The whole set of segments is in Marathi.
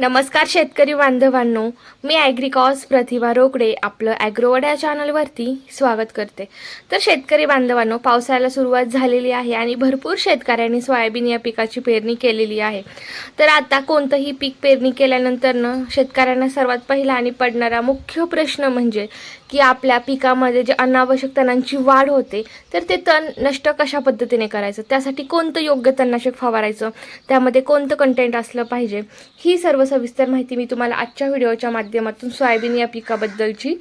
नमस्कार शेतकरी बांधवांनो मी ॲग्रिकॉस प्रतिभा रोकडे आपलं ॲग्रोवड या चॅनलवरती स्वागत करते. तर शेतकरी बांधवांनो पावसाळ्याला सुरुवात झालेली आहे आणि भरपूर शेतकऱ्यांनी सोयाबीन या पिकाची पेरणी केलेली आहे. तर आता कोणतंही पीक पेरणी केल्यानंतरनं शेतकऱ्यांना सर्वात पहिला आणि पडणारा मुख्य प्रश्न म्हणजे की आपल्या पिकामध्ये जे अनावश्यक तणांची वाढ होते तर ते तण नष्ट कशा पद्धतीने करायचं? त्यासाठी कोणतं योग्य तणनाशक फवारायचं? त्यामध्ये कोणतं कंटेंट असलं पाहिजे? ही सर्व सविस्तर माहिती मी तुम्हाला आजच्या व्हिडिओच्या माध्यमातून सोयाबीन या पिकाबद्दलची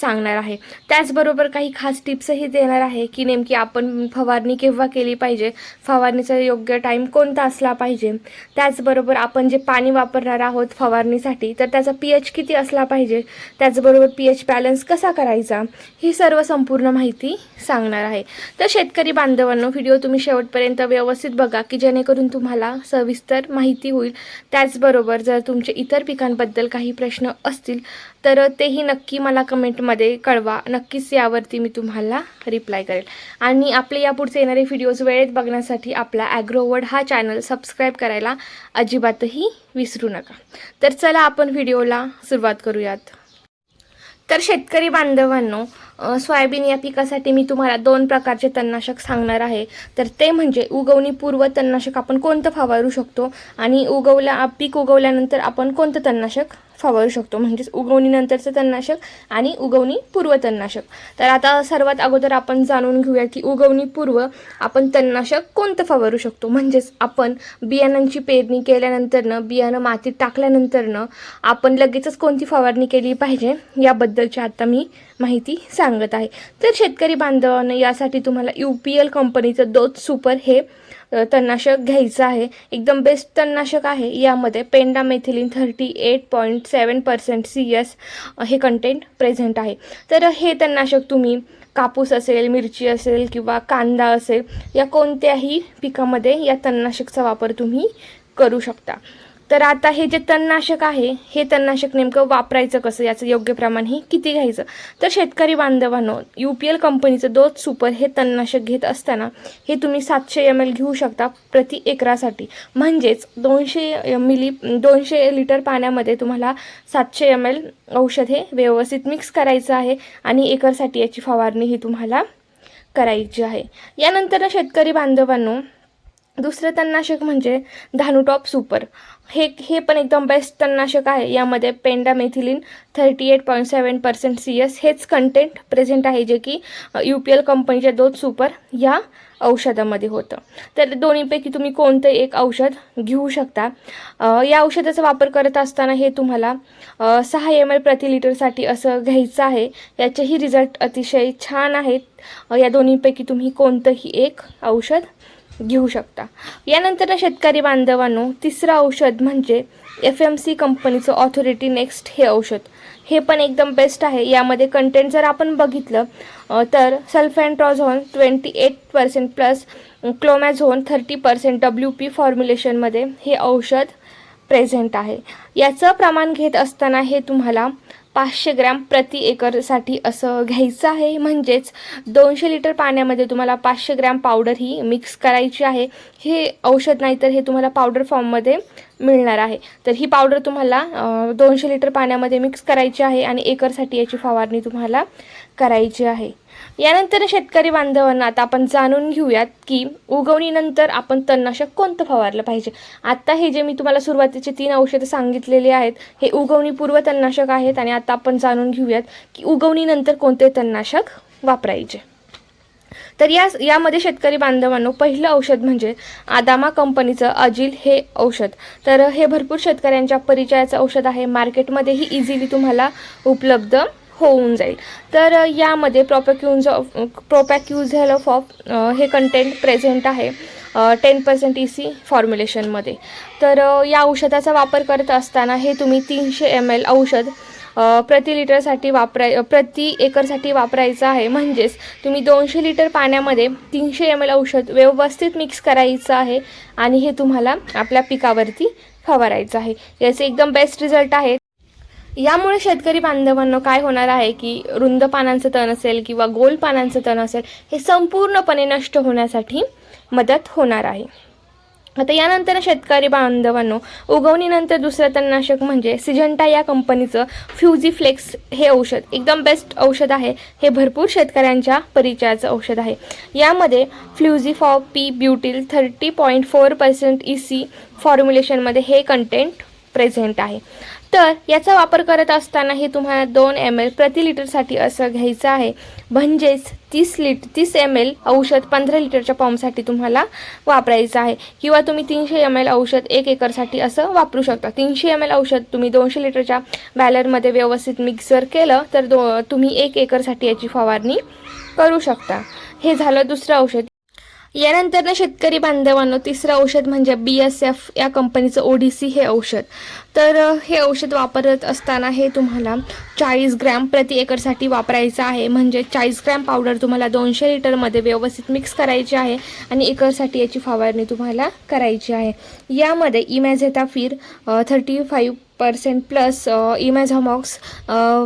सांगणार आहे. त्याचबरोबर काही खास टिप्सही देणार आहे की नेमकी आपण फवारणी केव्हा केली पाहिजे? फवारणीचा योग्य टाईम कोणता असला पाहिजे? त्याचबरोबर आपण जे पाणी वापरणार आहोत फवारणीसाठी तर त्याचा पी एच किती असला पाहिजे? त्याचबरोबर पी एच बॅलन्स कसा करायचा? ही सर्व संपूर्ण माहिती सांगणार आहे. तर शेतकरी बांधवांनो व्हिडिओ तुम्ही शेवटपर्यंत व्यवस्थित बघा की जेणेकरून तुम्हाला सविस्तर माहिती होईल. त्याचबरोबर जर तुमचे इतर पिकांबद्दल काही प्रश्न असतील तर तेही नक्की मला कमेंटमध्ये कळवा. नक्कीच यावरती मी तुम्हाला रिप्लाय करेल. आणि आपले यापुढचे येणारे व्हिडिओज वेळेत बघण्यासाठी आपला ॲग्रोवर्ड हा चॅनल सबस्क्राईब करायला अजिबातही विसरू नका. तर चला आपण व्हिडिओला सुरुवात करूयात. तर शेतकरी बांधवांनो सोयाबीन या पिकासाठी मी तुम्हाला दोन प्रकारचे तणनाशक सांगणार आहे. तर ते म्हणजे उगवणीपूर्व तणनाशक आपण कोणतं फवारू शकतो आणि उगवल्या पीक उगवल्यानंतर आपण कोणतं तणनाशक फवारू शकतो? म्हणजेच उगवणीनंतरचं तणनाशक आणि उगवणी पूर्व तणनाशक. तर आता सर्वात अगोदर आपण जाणून घेऊया की उगवणीपूर्व आपण तणनाशक कोणतं फवारू शकतो? म्हणजेच आपण बियाणांची पेरणी केल्यानंतरनं बियाणं मातीत टाकल्यानंतरनं आपण लगेचच कोणती फवारणी केली पाहिजे? याबद्दलची आता मी माहिती सांग सांगत आहे. तर शेतकरी बांधवांना यासाठी तुम्हाला यू पी एल कंपनीचं दोत सुपर हे तणनाशक घ्यायचं आहे. एकदम बेस्ट तणनाशक आहे. यामध्ये pendimethalin thirty eight point seven percent C S हे कंटेंट प्रेझेंट आहे. तर हे तणनाशक तुम्ही कापूस असेल मिरची असेल किंवा कांदा असेल या कोणत्याही पिकामध्ये या तणनाशकचा वापर तुम्ही करू शकता. तर आता हे जे तणनाशक आहे हे तणनाशक नेमकं वापरायचं कसं? याचं योग्य प्रमाण हे किती घ्यायचं? तर शेतकरी बांधवांनो यू पी एल कंपनीचं दोन सुपर हे तणनाशक घेत असताना हे तुम्ही सातशे एम एल घेऊ शकता प्रति एकरासाठी. म्हणजेच दोनशे मिली दोनशे लिटर पाण्यामध्ये तुम्हाला सातशे एम एल औषध हे व्यवस्थित मिक्स करायचं आहे आणि एकरसाठी याची फवारणी ही तुम्हाला करायची आहे. यानंतर शेतकरी बांधवांनो दुसरं तणनाशक म्हणजे धानुटॉप सुपर. हे हे पण एकदम बेस्ट तणनाशक आहे. यामध्ये pendimethalin thirty eight point seven percent C S हेच कंटेंट प्रेझेंट आहे जे की यू पी एल कंपनीच्या दोन सुपर या औषधामध्ये होतं. तर दोन्हीपैकी तुम्ही कोणतं एक औषध घेऊ शकता? या औषधाचा वापर करत असताना हे तुम्हाला सहा एम एल प्रति लिटरसाठी असं घ्यायचं आहे. याचेही रिझल्ट अतिशय छान आहेत. या दोन्हीपैकी तुम्ही कोणतंही एक औषध घेऊ शकता. यानंतर शेतकरी बांधवांनो तिसरं औषध म्हणजे एफ एम सी कंपनीचं ऑथॉरिटी नेक्स्ट हे औषध. हे पण एकदम बेस्ट आहे. यामध्ये कंटेंट जर आपण बघितलं तर sulfentrazone twenty eight percent plus clomazone thirty percent W P फॉर्म्युलेशनमध्ये हे औषध प्रेझेंट आहे. याचं प्रमाण घेत असताना हे तुम्हाला पाचशे ग्रॅम प्रति एकरसाठी असं घ्यायचं आहे. म्हणजेच दोनशे लिटर पाण्यामध्ये तुम्हाला पाचशे ग्रॅम पावडर ही मिक्स करायची आहे. हे औषध नाही तर हे तुम्हाला पावडर फॉर्ममध्ये मिळणार आहे. तर ही पावडर तुम्हाला दोनशे लिटर पाण्यामध्ये मिक्स करायची आहे आणि एकरसाठी याची फवारणी तुम्हाला करायची आहे. यानंतर शेतकरी बांधवांना आता आपण जाणून घेऊयात की उगवणीनंतर आपण तणनाशक कोणतं फवारलं पाहिजे? आत्ता हे जे मी तुम्हाला सुरुवातीचे तीन औषधं सांगितलेली आहेत हे उगवणीपूर्व तणनाशक आहेत आणि आता आपण जाणून घेऊयात की उगवणीनंतर कोणते तणनाशक वापरायचे. तर या यामध्ये शेतकरी बांधवांनो पहिलं औषध म्हणजे आदामा कंपनीचं अजिल हे औषध. तर हे भरपूर शेतकऱ्यांच्या परिचयाचं औषध आहे. मार्केटमध्येही इझिली तुम्हाला उपलब्ध होऊन जाईल. तर यामध्ये प्रोपॅक्युझ प्रोपॅक्युझेलॉफ ऑफ हे कंटेंट प्रेझेंट आहे टेन पर्सेंट ई सी फॉर्म्युलेशनमध्ये तर या औषधाचा वापर करत असताना हे तुम्ही तीनशे एम एल औषध प्रति लिटरसाठी वापराय प्रति एकरसाठी वापरायचं आहे. म्हणजेच तुम्ही दोनशे लिटर पाण्यामध्ये तीनशे एम एल औषध व्यवस्थित मिक्स करायचं आहे आणि हे तुम्हाला आपल्या पिकावरती फवारायचं आहे. याचे एकदम बेस्ट रिझल्ट आहेत. यामुळे शेतकरी बांधवांना काय होणार आहे की रुंद पानांचं तण असेल किंवा गोल पानांचं तण असेल हे संपूर्णपणे नष्ट होण्यासाठी मदत होणार आहे. आता यानंतर शेतकरी बांधवांनो उगवणीनंतर दुसरं तणनाशक म्हणजे सिजंटा या कंपनीचं फ्युझिफ्लेक्स हे औषध एकदम बेस्ट औषध आहे. हे भरपूर शेतकऱ्यांच्या परिचयाचं औषध आहे. यामध्ये fluazifop P butyl thirty point four percent E C फॉर्म्युलेशनमध्ये हे कंटेंट प्रेझेंट आहे. तर याचा वापर करत असताना हे तुम्हाला दोन एम एल प्रति लिटरसाठी असं घ्यायचं आहे. म्हणजेच तीस लिट तीस एम एल औषध पंधरा लिटरच्या पॉम्पसाठी तुम्हाला वापरायचं आहे. किंवा तुम्ही तीनशे एम एल औषध एक एकरसाठी असं वापरू शकता. तीनशे एम एल औषध तुम्ही दोनशे लिटरच्या बॅलरमध्ये व्यवस्थित मिक्सर केलं तर दो तुम्ही एक एकरसाठी याची फवारणी करू शकता. हे झालं दुसरं औषध. यानंतरनं शेतकरी बांधवांनो तिसरं औषध म्हणजे बी एस एफ या कंपनीचं ओ डी सी हे औषध. तर हे औषध वापरत असताना हे तुम्हाला चाळीस ग्रॅम प्रति एकरसाठी वापरायचं आहे. म्हणजे चाळीस ग्रॅम पावडर तुम्हाला दोनशे लिटरमध्ये व्यवस्थित मिक्स करायची आहे आणि एकरसाठी याची फवारणी तुम्हाला करायची आहे. यामध्ये imazethapyr thirty five percent plus imazamox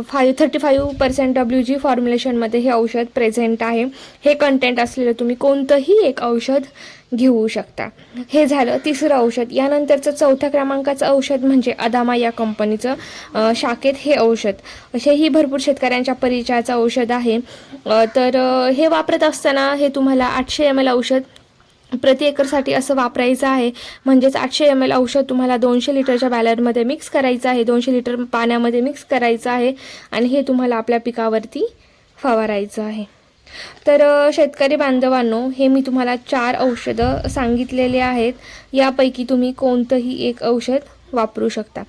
five thirty five percent W G फॉर्म्युलेशनमध्ये हे औषध प्रेझेंट आहे. हे कंटेंट असलेलं तुम्ही कोणतंही एक औषध घेऊ शकता. हे झालं तिसरं औषध. यानंतरचं चौथ्या क्रमांकाचं औषध म्हणजे अदामा या कंपनीचं शाखेत हे औषध. असेही भरपूर शेतकऱ्यांच्या परिचयाचं औषध आहे. तर हे वापरत असताना हे तुम्हाला आठशे एम एल औषध प्रति एकरसाठी असं वापरायचं आहे. म्हणजेच आठशे एम एल औषध तुम्हाला दोनशे लिटरच्या बॅलरमध्ये मिक्स करायचं आहे. दोनशे लिटर पाण्यामध्ये मिक्स करायचं आहे. आणि हे तुम्हाला आपल्या पिकावरती फवारायचं आहे. तर शेतकरी बांधवांनो हे मी तुम्हाला चार औषधं सांगितलेले आहेत. यापैकी तुम्ही कोणतंही एक औषध वापरू शकता.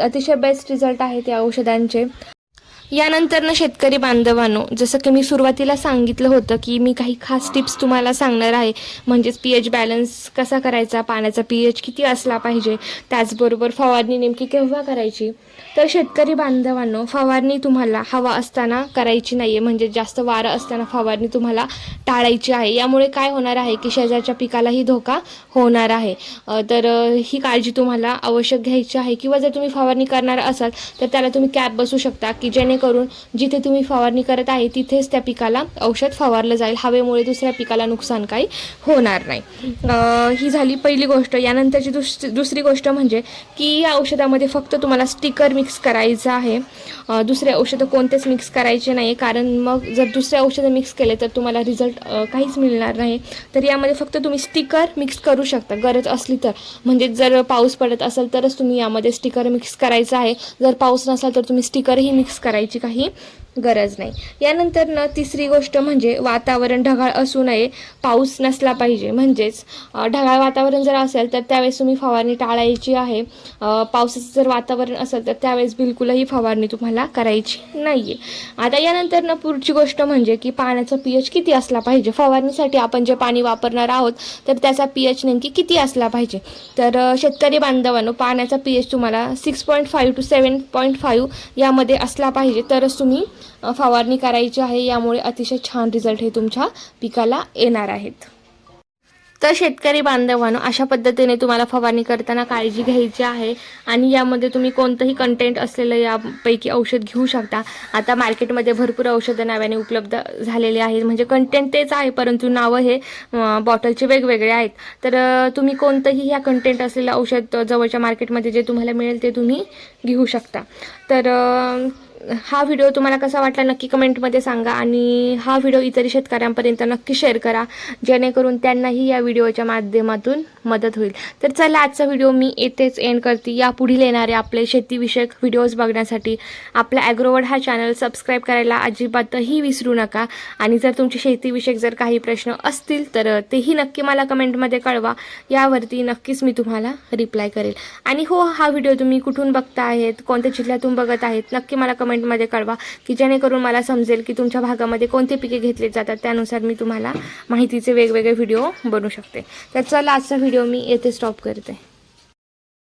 अतिशय बेस्ट रिझल्ट आहे त्या औषधांचे. यानंतर ना शेतकरी बांधवांनो जसं की मी सुरुवातीला सांगितलं होतं की मी काही खास टिप्स तुम्हाला सांगणार आहे. म्हणजेच पी एच बॅलन्स कसा करायचा पाण्याचा पी एच किती असला पाहिजे त्याचबरोबर फवारणी नेमकी केव्हा करायची? तर शेतकरी बांधवांनो फवारणी तुम्हाला हवा असताना करायची नाही आहे म्हणजे जास्त वारं असताना फवारणी तुम्हाला टाळायची आहे. यामुळे काय होणार आहे की शेजारच्या पिकालाही धोका होणार आहे. तर ही काळजी तुम्हाला आवश्यक घ्यायची आहे. किंवा जर तुम्ही फवारणी करणार असाल तर त्याला तुम्ही कॅप बसू शकता की जेणेकरून जिथे तुम्ही फवारणी करत आहे तिथेच त्या पिकाला औषध फवारलं जाईल. हवेमुळे दुसऱ्या पिकाला नुकसान काही होणार नाही. ही झाली पहिली गोष्ट. यानंतरची दुस दुसरी गोष्ट म्हणजे की या औषधामध्ये फक्त तुम्हाला स्टिकर मिक्स करायचं आहे. दुसरे औषधं कोणतेच मिक्स करायचे नाही कारण मग जर दुसरे औषधं मिक्स केले तर तुम्हाला रिझल्ट काहीच मिळणार नाही. तर यामध्ये फक्त तुम्ही स्टिकर मिक्स करू शकता. गरज असली तर. म्हणजे जर पाऊस पडत असेल तरच तुम्ही यामध्ये स्टिकर मिक्स करायचं आहे. जर पाऊस नसला तर तुम्ही स्टिकरही मिक्स करायचं करायची काही गरज नाही. यानंतर ना तिसरी गोष्ट म्हणजे वातावरण ढगाळ असू नये पाऊस नसला पाहिजे. म्हणजेच ढगाळ वातावरण जर असेल तर त्यावेळेस तुम्ही फवारणी टाळायची आहे. पावसाचं जर वातावरण असेल तर त्यावेळेस बिलकुलही फवारणी तुम्हाला करायची नाही आहे आता यानंतर ना पुढची गोष्ट म्हणजे की पाण्याचा पी एच किती असला पाहिजे? फवारणीसाठी आपण जे पाणी वापरणार आहोत तर त्याचा पी एच नेमकी किती असला पाहिजे? तर शेतकरी बांधवांनो पाण्याचा पी एच तुम्हाला six point five to seven point five यामध्ये असला पाहिजे. तरच तुम्ही फवारणी करायची आहे यामुळे अतिशय छान रिझल्ट हे तुमच्या पिकाला येणार आहेत. तर शेतकरी बांधवांनो अशा पद्धतीने तुम्हाला फवारणी करताना काळजी घ्यायची आहे आणि यामध्ये तुम्ही कोणतंही कंटेंट असलेलं यापैकी औषध घेऊ शकता. आता मार्केटमध्ये भरपूर औषधं नाव्याने उपलब्ध झालेले आहेत. म्हणजे कंटेंट तेच आहे परंतु नावं हे बॉटलचे वेगवेगळे आहेत. तर तुम्ही कोणतंही ह्या कंटेंट असलेलं औषध जवळच्या मार्केटमध्ये जे तुम्हाला मिळेल ते तुम्ही घेऊ शकता. तर हा व्हिडिओ तुम्हाला कसा वाटला नक्की कमेंटमध्ये सांगा आणि हा व्हिडिओ इतर शेतकऱ्यांपर्यंत नक्की शेअर करा जेणेकरून त्यांनाही या व्हिडिओच्या माध्यमातून मदत होईल. तर चला आजचा व्हिडिओ मी येथेच एंड करते. या पुढील येणारे आपले शेतीविषयक व्हिडिओज बघण्यासाठी आपला ॲग्रोवर्ड हा चॅनल सबस्क्राईब करायला अजिबातही विसरू नका. आणि जर तुमचे शेतीविषयक जर काही प्रश्न असतील तर तेही नक्की मला कमेंटमध्ये कळवा. यावरती नक्कीच मी तुम्हाला रिप्लाय करेल. आणि हो हा व्हिडिओ तुम्ही कुठून बघता आहेत कोणत्या जिल्ह्यातून बघत आहेत नक्की मला कमेंट कमेंटमध्ये कळवा की जेणेकरून मला समजेल की तुमच्या भागामध्ये कोणते पिके घेतले जातात त्यानुसार मी तुम्हाला माहितीचे वेगवेगळे व्हिडिओ बनवू शकते. तर चला आजचा व्हिडिओ मी येथे स्टॉप करते.